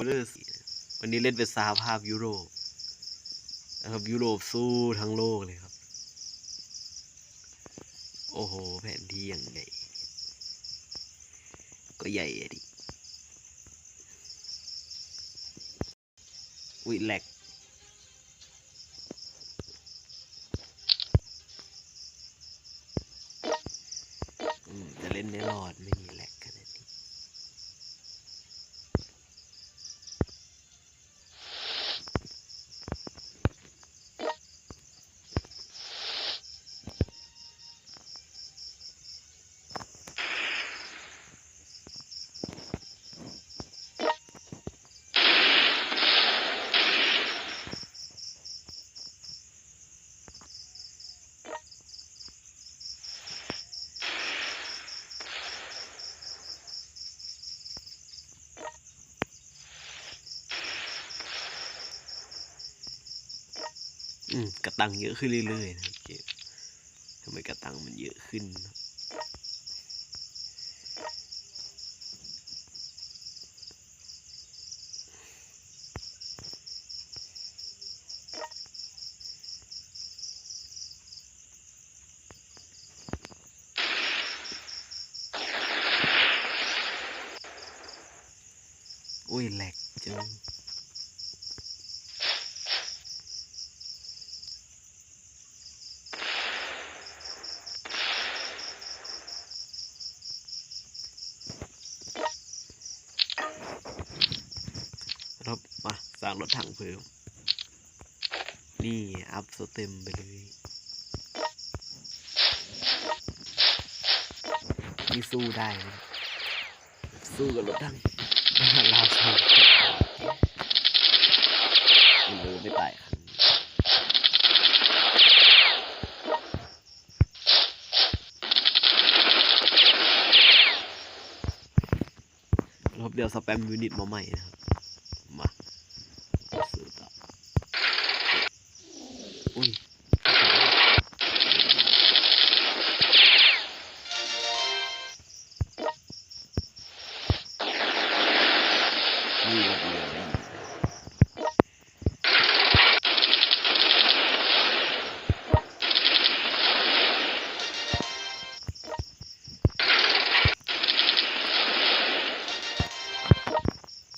เบอร์วันนี้เล่นเป็นสหภาพยุโรปนะครับยุโรปสู้ทั้งโลกเลยครับ โอ้โห แผนที่อย่างใหญ่ ก็ใหญ่อะดิอุ้ยแหลกจะเล่นไม่รอดไม่มี กระตังเยอะขึ้นเรื่อยๆนะครับเกมทำไมกระตังมันเยอะขึ้นเนอะอุ้ยแหลกจัง ครับมาสร้างรถถังเพิ่ม นี่ อัพสเต็มไปเลยนี่สู้ได้นะสู้กับรถถังลาวสองไม่รู้ไม่ตายคันนี้รอบเดียวสแปมยูนิตมาใหม่นะครับ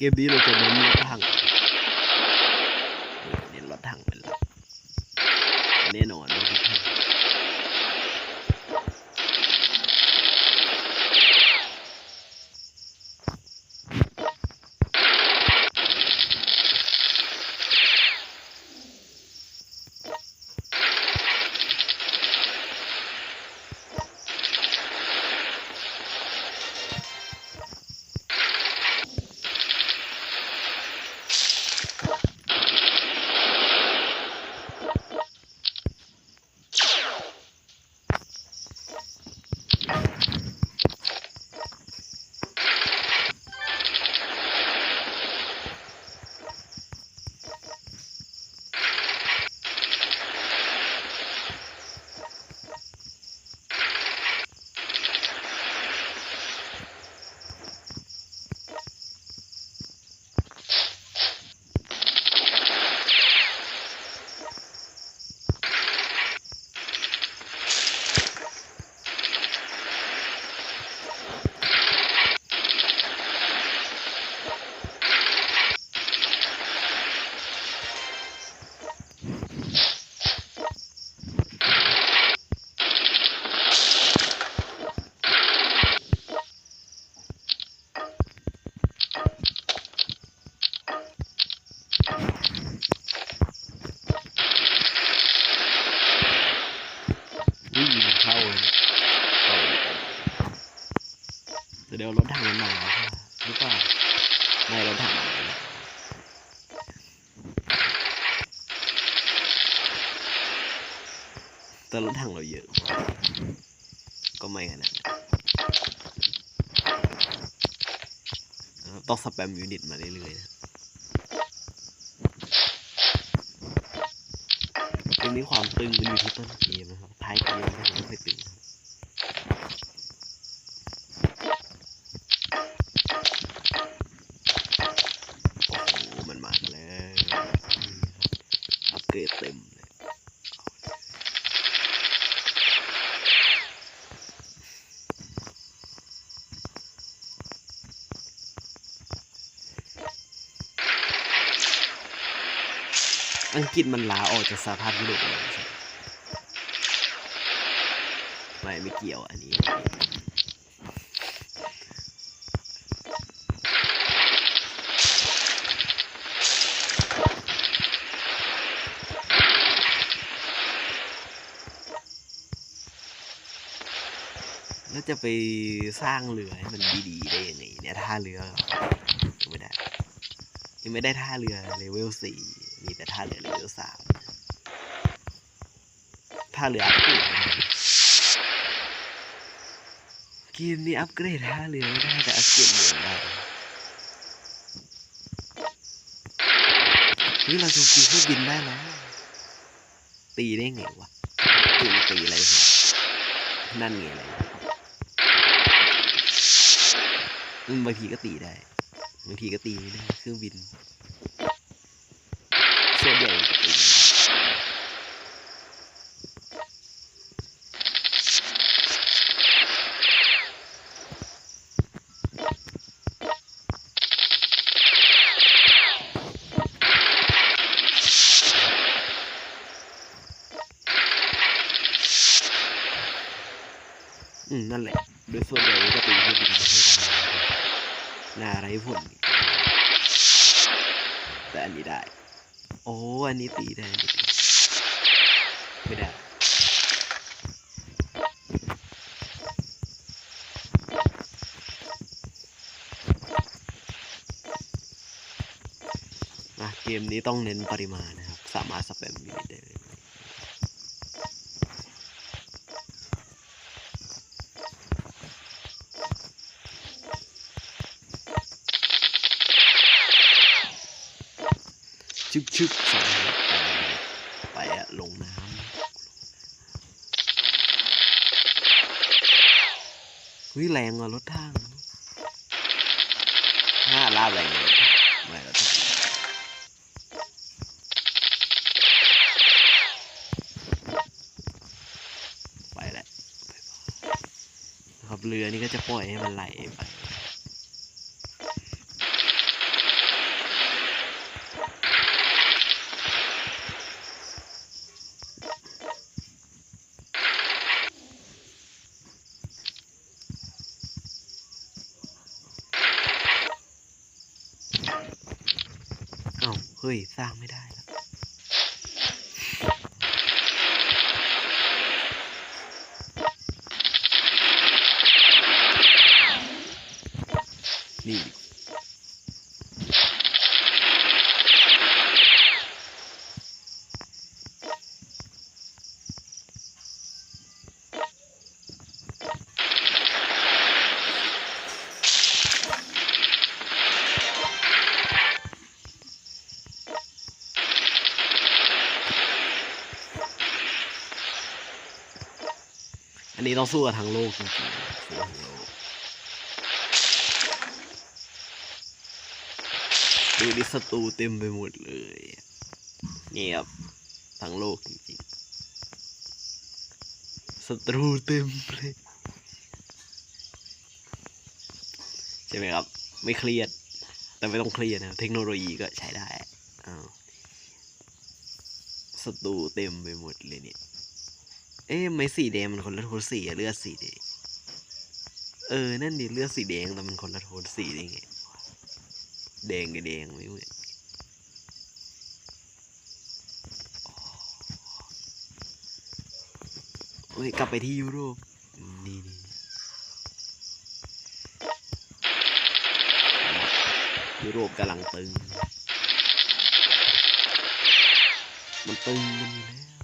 เกมนี้เราจะเน้นรถถังเน้นรถถังเป็นหลักแน่นอนรถถังวิ่งเข้าเลยเข้าเลยแต่ เดี๋ยวรถถังมันมาหรือเปล่าไม่รถถังแต่รถถังเราเยอะ ก็ไม่ขนาดนั้นเออต้องสแปมยูนิตมาเรื่อยๆนะเกมนี้ความตึงมันอยู่ที่ต้นเกมนะครับ ท้ายเกมมันไม่ตึงครับโอเค เกรดเต็มเลย อังกฤษมันลาออกจากสหภาพยุโรปแล้วใช่ไมไม่ไม่เกี่ยวอันนี้แล้วจะไปสร้างเรือให้มันดีๆได้ยังไงเนี่ยท่าเรือยังไม่ได้ยังไม่ได้ท่าเรือเลเวลสี่ มีแต่ท่าเรือเลเวลสามท่าเรืออัปเกรดเกมนี้อัปเกรดท่าเรือไม่ได้แต่อัปเกรดเรือได้นี่เราจะกินเครื่องบินได้แล้ว ตีได้ไงวะตีตีอะไรนั่นไงอะไรบางทีก็ตีได้บางทีก็ตีไม่ได้เครื่องบินส่วนใหญ่จะตีไม่ได้อืมนั่นแหละ โดยส่วนใหญ่ก็จะตีเครื่องบินไม่ค่อยได้น่าไร้ผลอีกแต่อันนี้ได้ โอ้ อันนี้ตีได้อันนี้ตีไม่ได้ อะ เก มนี้ต้องเน้นปริมาณนะครับ สามารถสแปมมินิได้เลยชึบชึบสองไปอะลงน้ำเฮ้ยแรงอะรถทางห้าลาบแรงเลยไม่รถ เรือนี่ก็จะปล่อยให้มันไหลไปเอ้าเฮ้ย สร้างไม่ได้ นี้ต้องสู้กับทั้งโลกจริงๆสู้กับทั้งโลกดูดิศัตรูเต็มไปหมดเลยเงียบทั้งโลกจริงๆศัตรูเต็มเลยใช่ไหมครับ ไม่เครียด แต่ไม่ต้องเครียดนะเทคโนโลยีก็ใช้ได้อ้าวศัตรูเต็มไปหมดเลยเนี่ย เอ๊ะไม่สีแดงมันคนละโทนสีอะเลือดสีแดงเออ นั่นดิเลือดสีแดงแต่มันคนละโทนสีได้ไงแดงกับแดงไม่เหมือนเฮ้ยกลับไปที่ยุโรป นี่นี่ยุโรปกำลังตึง มันตึงกันอยู่แล้ว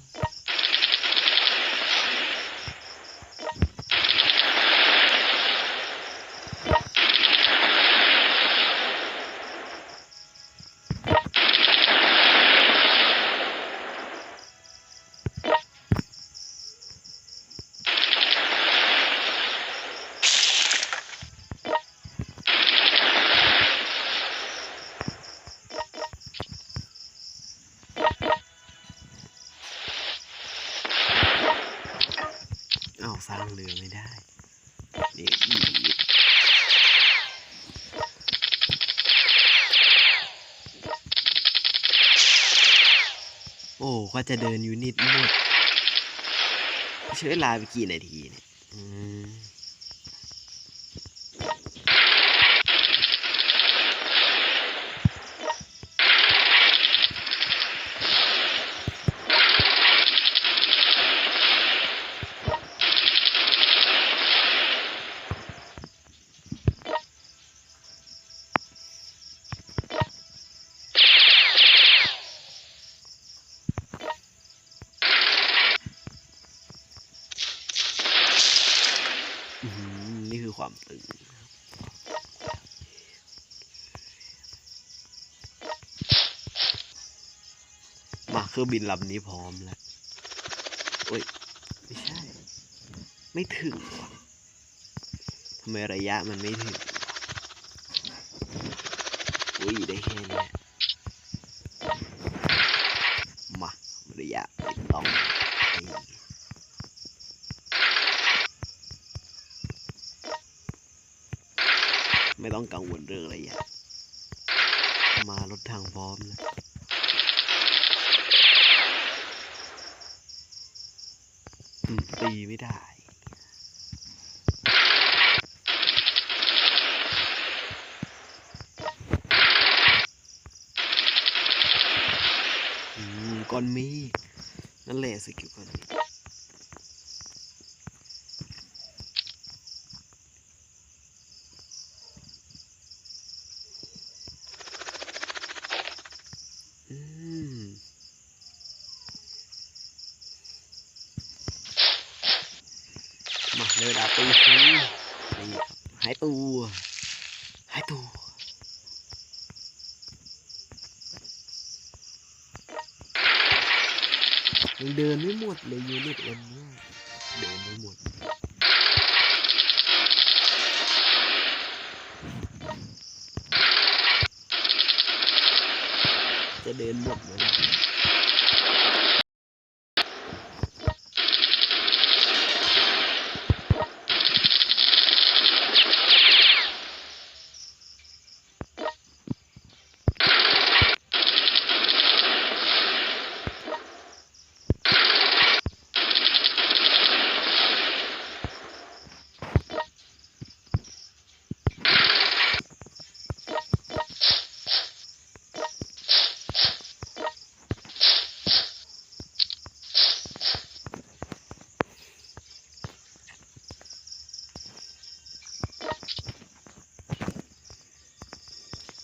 ว่าจะเดินอยู่นิดหมดใช้เวลาไปกี่นาทีเนี่ย รื่องบินลำนี้พร้อมแล้วโอ้ย ไม่ใช่ ไม่ถึงวะทำไมระยะมันไม่ถึงอุ้ย ได้แค่นี้มาระยะไม่ต้องไม่ต้องกังวลเรื่องระยะมารถทางพร้อมแล้ว อืม ตีไม่ได้ก่อนมี นั่นแหละสกิลก่อนมีฆอืม มาเลยเวลาตีซีนี่ครับหายตัวหายตัว ยังเดินไม่หมดเลยยูนิตวันเนี้ยเดินไม่หมดจะเดินหมดไหม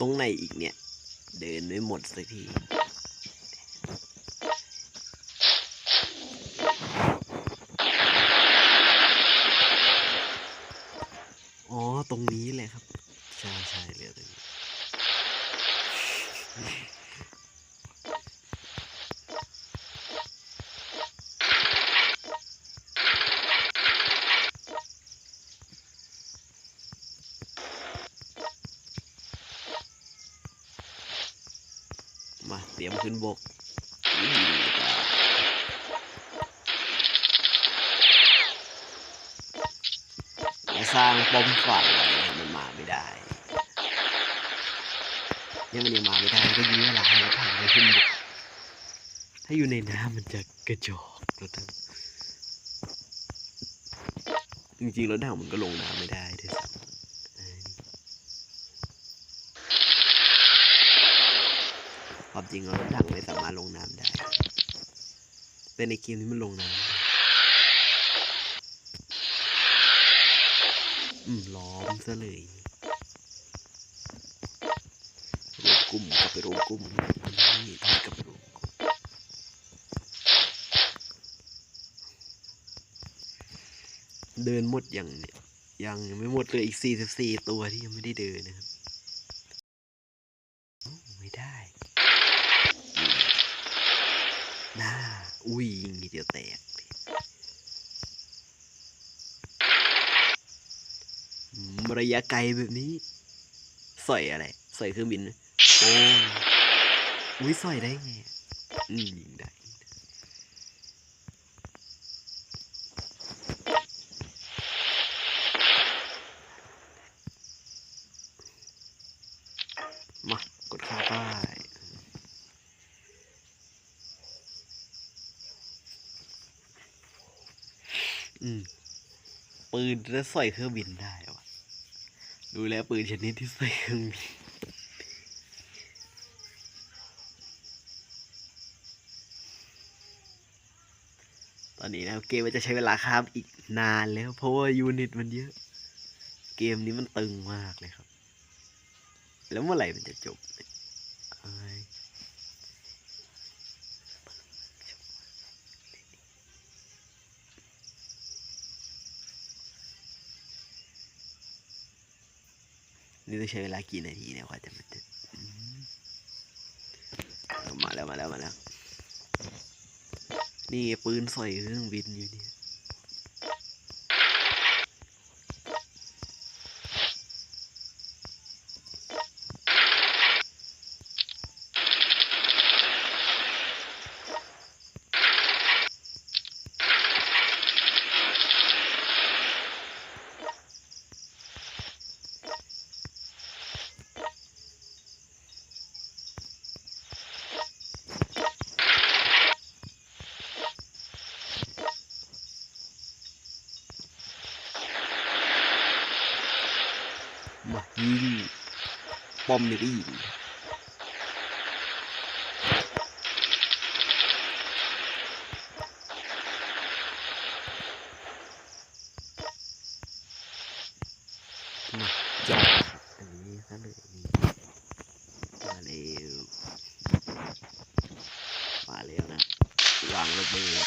ตรงไหนอีกเนี่ย เดินไม่หมดสักทีอ๋อตรงนี้ นน้ำมันจะกระจอกรถถังจริงๆรถถังมันก็ลงน้ำไม่ได้ด้วยซ้ำความจริงแล้วรถถังไม่สามารถลงน้ำได้ แต่ในเกมนี้มันลงน้ำอืมล้อมซะเลยรวมกลุ่มกับไปรวมกลุ่มนี่กับไปรวมกลุ่ม เดินหมดอยังเนี่ยยังยังไม่หมดเลยอีกสี่สิบสี่ตัวที่ยังไม่ได้เดินนะครับ ไม่ได้น่าอุ้ยยิงทีเดียวแตก ระยะไกลแบบนี้ สอยอะไร สอยเครื่องบิน โอ้อุ้ยสอยได้ไง อืมยิงได้ ข้างใต้อืม ปืน จะใส่เครื่องบินได้วะดูแลปืนชนิดที่ใส่เครื่องบินตอนนี้นะเกมมันจะใช้เวลาข้ามอีกนานแล้ว เพราะว่ายูนิตมันเยอะ เกมนี้มันตึงมากเลยครับ แล้วเมื่อไหร่มันจะจบเนี่ยเอ้ย นี่ต้ใช้เวลากี่นาทีเนี่ยกว่าจะมันจะอืมเอามาแล้วมาแล้วมาแล้ว นี่ปืนใส่เครื่องบินอยู่เนี่ย มายิง ป้อมเนี่ยก็ยิงมาจับอันนี้ซะเลยนี่มาเร็วมาแล้วนะวางระเบิด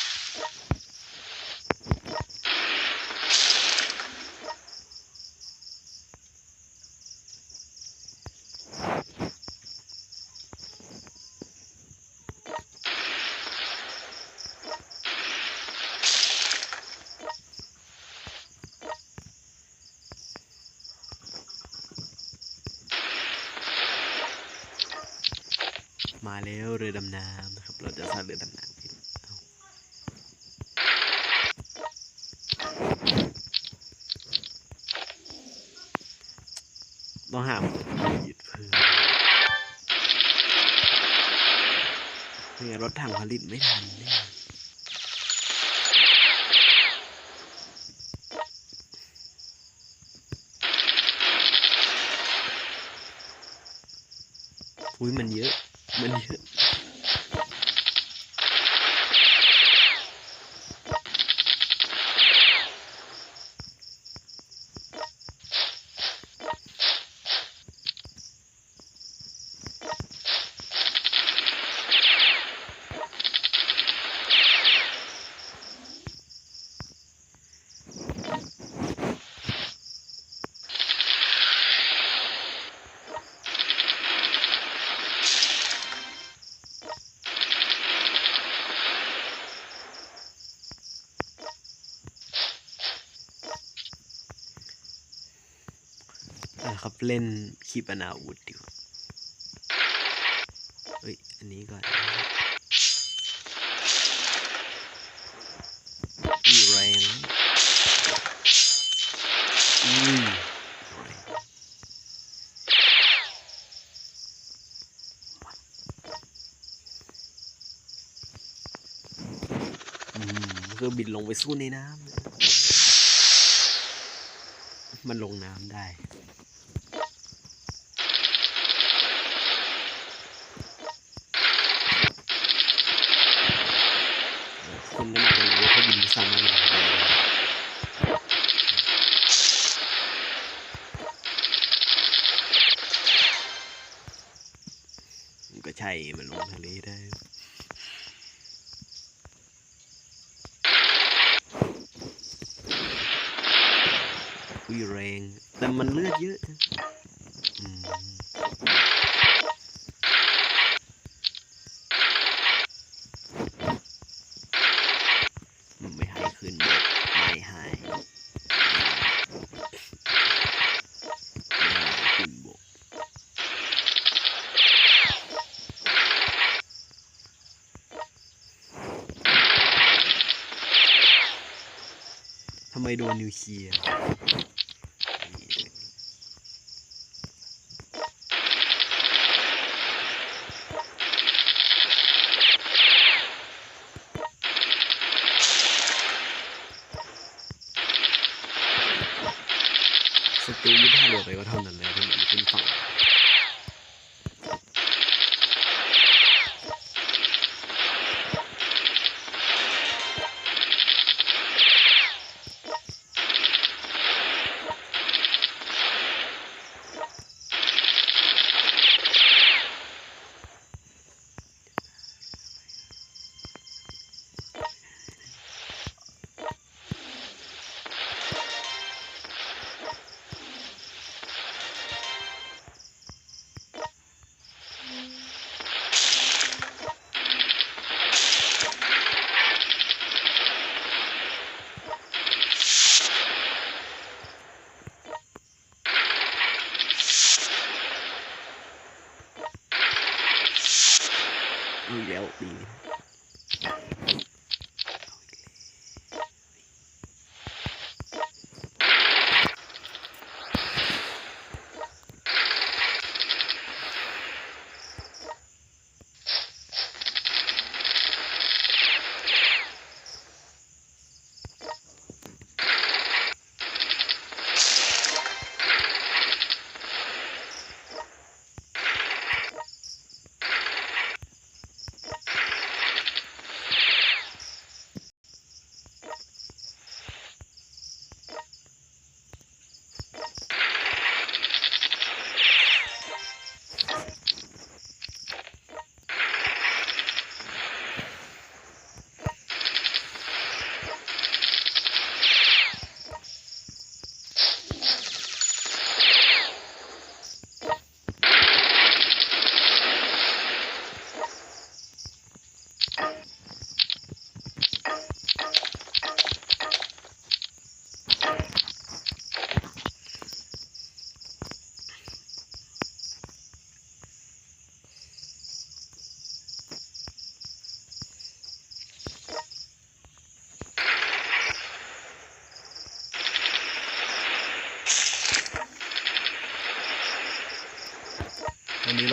มาแล้วเรือดำน้ำนะครับ เราจะสร้างเรือดำน้ำขึ้นต้องหาหยุดเพิ่มไม่อรถถังผลิตไม่ทันแน่อุ้ยมันเยอะ มันเยอะ ครับเล่นขีปนาวุธดีกว่าเฮ้ย อันนี้ก่อนอีแรงอืมเครื่องบินลงไปสู้ในน้ำมันลงน้ำได้ คุณก็น่าจะรู้ว่าเขาบินสามารถลงได้มันก็ใช่ มันลงทะเลได้ วิแรง แต่มันเลือดเยอะไม่ให้ขึ้นบกไม่ให้ไม่ให้ขึ้นบกทำไมโดนนิวเคลียร์ นี่ เท่า เอ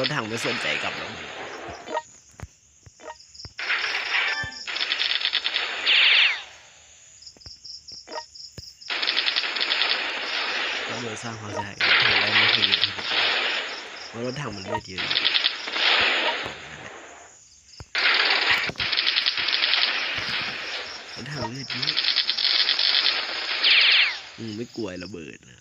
ถถังไม่สนใจกลับแล้วตำรวจสร้างความเสียหายกับรถถังได้ไม่เคยเยอะเพราะรถถังมันเลือดเยอะรถถังเลือดเยอะอืมไม่กลัวระเบิดนะ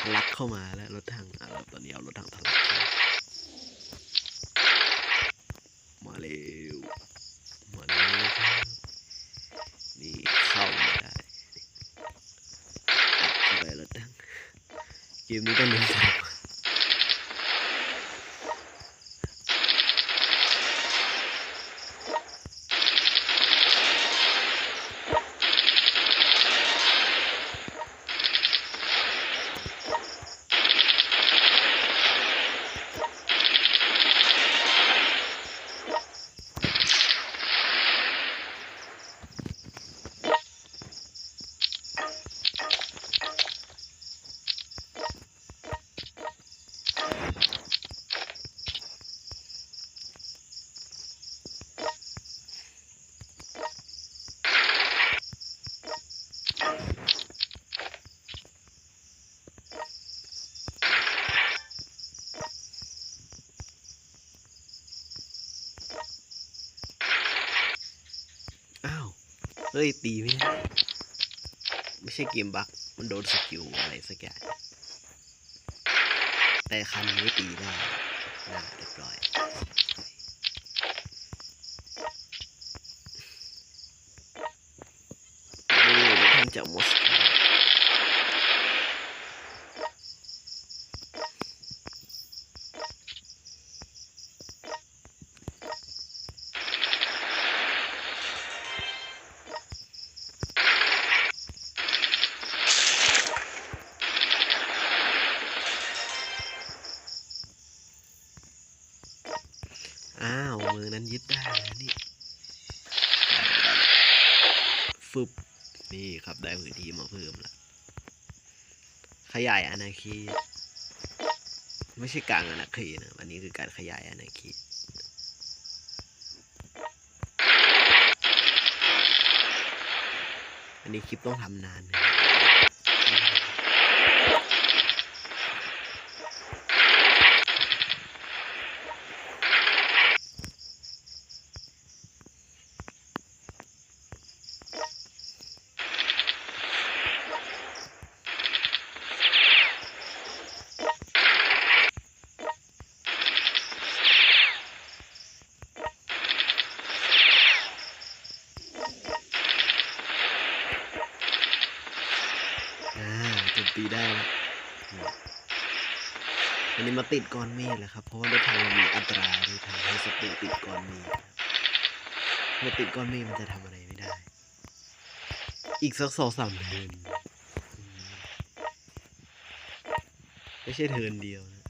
ทะลักเข้ามาแล้วรถถังอะตอนนี้เอารถถังทะลักเข้ามาเร็วมาเร็วครับนี่เข้ามาได้เข้าไปรถถังเกมนี้ต้องเดินทางมาอ้าว เฮ้ย ตีไม่ได้ไม่ใช่เกมบักมันโดนสกิลอะไรสักอย่างแต่คันนี้ตีได้น่าเรียบร้อยโอ้รถถันจากมอสโขยายอาณาเขตไม่ใช่กลางอาณาเขตนะอันนี้คือการขยายอาณาเขตอันนี้คลิปต้องทำนานนะ ติดก้อนเมฆแหละครับ เพราะว่าด้วยทางเรามีอัตราที่ทำให้ศัตรูติดก้อนเมฆเมื่อติดก้อนเมฆมันจะทำอะไรไม่ได้ อีกสักสองสามเทินไม่ใช่เทินเดียวนะ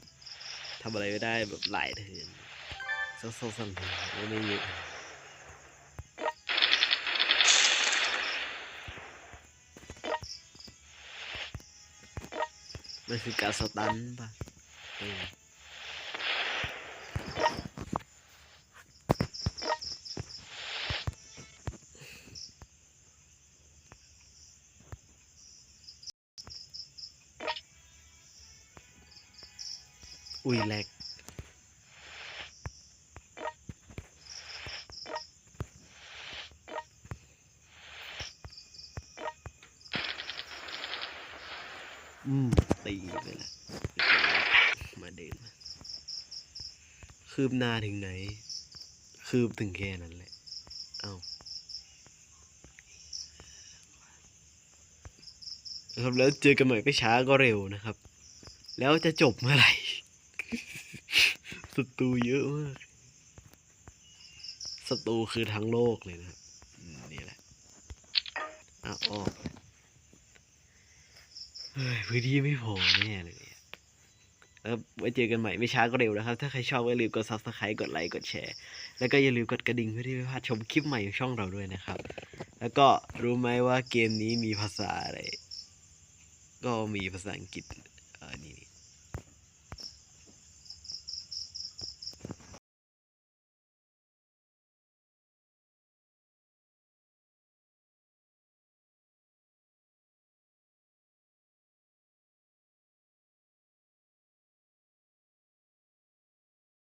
ทำอะไรไม่ได้แบบหลายเทินสักสองสามเทินก็ไม่เยอะมันคือการสตันป่ะ อุ้ยแหลกอืมตีไปละเรียบร้อยมาเดินมา คืบหน้าถึงไหน คืบถึงแค่นั้นแหละเอ้าครับแล้วเจอกันใหม่ไม่ช้าก็เร็วนะครับ แล้วจะจบเมื่อไหร่ศัตรูเยอะมากศัตรูคือทั้งโลกเลยนะครับนี่แหละอะออกเฮ้ยพื้นที่ไม่พอแน่เลย อะแล้วไว้เจอกันใหม่ไม่ช้าก็เร็วนะครับ ถ้าใครชอบก็ลืมกด subscribe กดไลค์กดแชร์ แล้วก็อย่าลืมกดกระดิ่งเพื่อที่ไม่พลาดชมคลิปใหม่ของช่องเราด้วยนะครับ แล้วก็รู้ไหมว่าเกมนี้มีภาษาอะไร ก็มีภาษาอังกฤษ